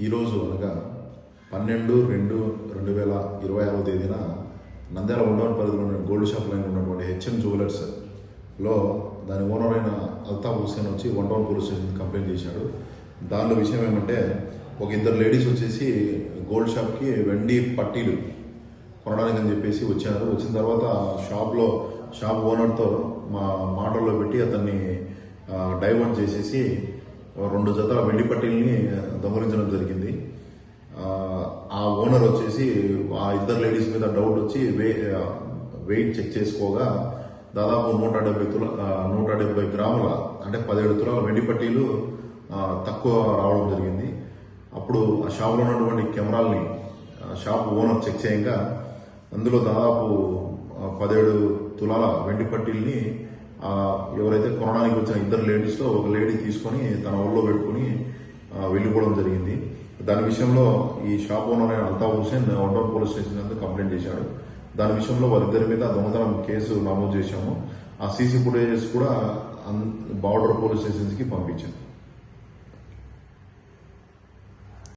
ఈరోజు అనగా పన్నెండు రెండు రెండు వేల ఇరవై ఆరవ తేదీన నంద్యాల ఉండవన్ పరిధిలో ఉన్న గోల్డ్ షాప్ లైన్ ఉన్నటువంటి H&M హెచ్ఎం జ్యువెలర్స్లో దాని ఓనర్ అయిన అల్తాఫ్ హుసేన్ వచ్చి one town police station complaint చేశాడు. దానిలో విషయం ఏమంటే ఒక ఇద్దరు లేడీస్ వచ్చేసి గోల్డ్ షాప్కి వెండి పట్టీలు కొనడానికి అని చెప్పేసి వచ్చారు. వచ్చిన తర్వాత షాప్లో షాప్ ఓనర్తో మా మాటల్లో పెట్టి అతన్ని డైవర్ట్ చేసేసి రెండు జతల వెండి పట్టీల్ని దొంగలించడం జరిగింది. ఆ, ఓనర్ వచ్చేసి ఆ ఇద్దరు లేడీస్ మీద డౌట్ వచ్చి వే వెయిట్ చెక్ చేసుకోగా దాదాపు నూట డెబ్బై తుల నూట డెబ్బై గ్రాముల అంటే పదిహేడు తులాల వెండి పట్టీలు తక్కువ రావడం జరిగింది. అప్పుడు ఆ షాప్లో ఉన్నటువంటి కెమెరాల్ని ఆ షాప్ ఓనర్ చెక్ చేయగా అందులో దాదాపు పదిహేడు తులాల వెండి పట్టీల్ని ఎవరైతే కొనడానికి వచ్చిన ఇద్దరు లేడీస్లో ఒక లేడీ తీసుకొని తన ఒళ్ళో పెట్టుకుని వెళ్ళిపోవడం జరిగింది. దాని విషయంలో ఈ షాప్ ఓనర్ అయిన Altaf Hussain one police station అంతా కంప్లైంట్ చేశాడు. దాని విషయంలో వారిద్దరి మీద దొంగతనం కేసు నమోదు చేశాము. ఆ సీసీ ఫుటేజెస్ కూడా బార్డర్ పోలీస్ స్టేషన్స్కి కి